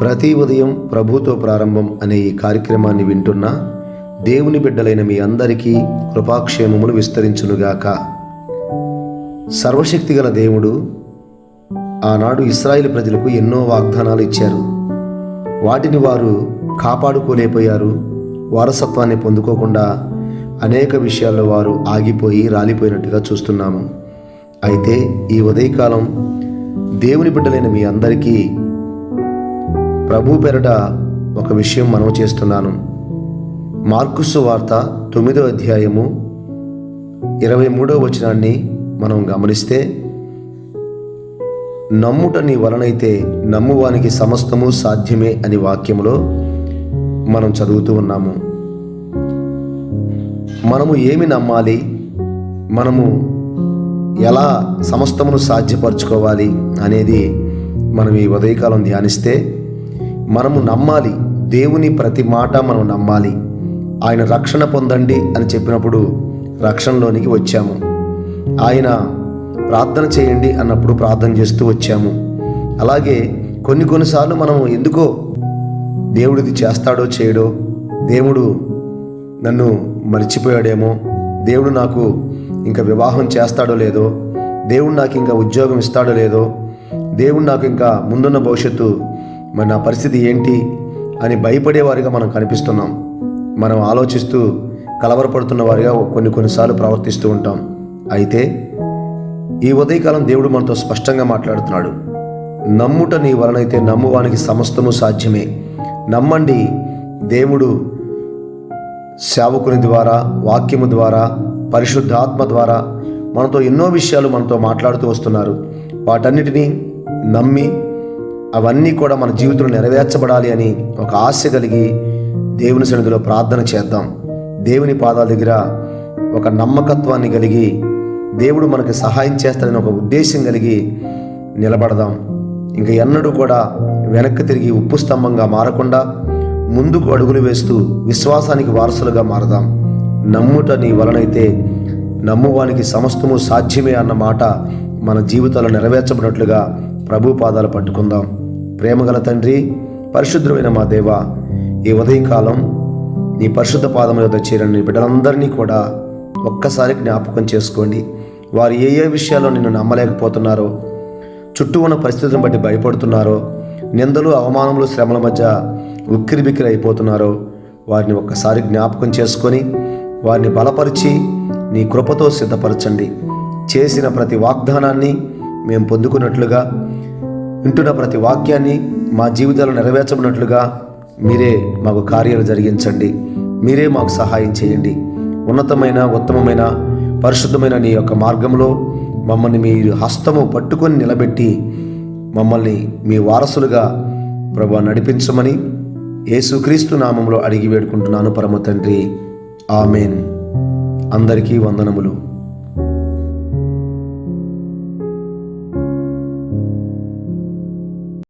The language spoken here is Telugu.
ప్రతి ఉదయం ప్రభుతో ప్రారంభం అనే ఈ కార్యక్రమాన్ని వింటున్న దేవుని బిడ్డలైన మీ అందరికీ కృపాక్షేమములు విస్తరించునుగాక. సర్వశక్తిగల దేవుడు ఆనాడు ఇస్రాయిల్ ప్రజలకు ఎన్నో వాగ్దానాలు ఇచ్చారు. వాటిని వారు కాపాడుకోలేకపోయారు వారసత్వాన్ని పొందుకోకుండా అనేక విషయాల్లో వారు ఆగిపోయి రాలిపోయినట్టుగా చూస్తున్నాము. అయితే ఈ ఉదయకాలం దేవుని బిడ్డలైన మీ అందరికీ ప్రభు పెరట ఒక విషయం మనవి చేస్తున్నాను. మార్కుసు వార్త తొమ్మిదో అధ్యాయము ఇరవై మూడో వచనాన్ని మనం గమనిస్తే నమ్ముట నీ వలనైతే నమ్మువానికి సమస్తము సాధ్యమే అని వాక్యములో మనం చదువుతూ ఉన్నాము. మనము ఏమి నమ్మాలి? మనము ఎలా సమస్తమును సాధ్యపరచుకోవాలి అనేది మనం ఈ ఉదయకాలం ధ్యానిస్తే మనము నమ్మాలి. దేవుని ప్రతి మాట మనం నమ్మాలి. ఆయన రక్షణ పొందండి అని చెప్పినప్పుడు రక్షణలోనికి వచ్చాము. ఆయన ప్రార్థన చేయండి అన్నప్పుడు ప్రార్థన చేస్తూ వచ్చాము. అలాగే కొన్ని కొన్నిసార్లు మనము ఎందుకో దేవుడిది చేస్తాడో చేయడో దేవుడు నన్ను మర్చిపోయాడేమో దేవుడు నాకు ఇంకా వివాహం చేస్తాడో లేదో దేవుడు నాకు ఇంకా ఉద్యోగం ఇస్తాడో లేదో దేవుడు నాకు ఇంకా ముందున్న భవిష్యత్తు మరి నా పరిస్థితి ఏంటి అని భయపడేవారిగా మనం కనిపిస్తున్నాం. మనం ఆలోచిస్తూ కలవరపడుతున్న వారిగా కొన్ని కొన్నిసార్లు ప్రవర్తిస్తూ ఉంటాం. అయితే ఈ ఉదయకాలం దేవుడు మనతో స్పష్టంగా మాట్లాడుతున్నాడు. నమ్ముట నీ వలనైతే నమ్మువానికి సమస్తము సాధ్యమే. నమ్మండి దేవుడు సేవకుని ద్వారా వాక్యము ద్వారా పరిశుద్ధాత్మ ద్వారా మనతో ఎన్నో విషయాలు మనతో మాట్లాడుతూ వస్తున్నారు. వాటన్నిటినీ నమ్మి అవన్నీ కూడా మన జీవితంలో నెరవేర్చబడాలి అని ఒక ఆశ కలిగి దేవుని సన్నిధిలో ప్రార్థన చేద్దాం. దేవుని పాదాల దగ్గర ఒక నమ్మకత్వాన్ని కలిగి దేవుడు మనకి సహాయం చేస్తాడని ఒక ఉద్దేశం కలిగి నిలబడదాం. ఇంకా ఎన్నడూ కూడా వెనక్కి తిరిగి ఉప్పు స్తంభంగా మారకుండా ముందుకు అడుగులు వేస్తూ విశ్వాసానికి వారసులుగా మారదాం. నమ్ముట నీ వలనైతే నమ్మువానికి సమస్తము సాధ్యమే అన్న మాట మన జీవితాలు నెరవేర్చబడినట్లుగా ప్రభు పాదాలు పట్టుకుందాం. ప్రేమగల తండ్రి పరిశుద్ధమైన మా దేవ ఈ ఉదయకాలం నీ పరిశుద్ధ పాదముల యొక్క చేరని నీ బిడ్డలందరినీ కూడా ఒక్కసారి జ్ఞాపకం చేసుకోండి. వారు ఏ ఏ విషయాల్లో నిన్ను నమ్మలేకపోతున్నారో చుట్టూ ఉన్న పరిస్థితులను బట్టి భయపడుతున్నారో నిందలు అవమానములు శ్రమల మధ్య ఉక్కిరిబిక్కిరి అయిపోతున్నారో వారిని ఒక్కసారి జ్ఞాపకం చేసుకొని వారిని బలపరిచి నీ కృపతో సిద్ధపరచండి. చేసిన ప్రతి వాగ్దానాన్ని మేము పొందుకున్నట్లుగా వింటున్న ప్రతి వాక్యాన్ని మా జీవితాలు నెరవేర్చబడినట్లుగా మీరే మాకు కార్యాలు జరిగించండి. మీరే మాకు సహాయం చేయండి. ఉన్నతమైన ఉత్తమమైన పరిశుద్ధమైన నీ యొక్క మార్గంలో మమ్మల్ని మీరు హస్తము పట్టుకొని నిలబెట్టి మమ్మల్ని మీ వారసులుగా ప్రభు నడిపించమని యేసుక్రీస్తు నామంలో అడిగి వేడుకుంటున్నాను పరమ తండ్రి. ఆమెన్. అందరికీ వందనములు.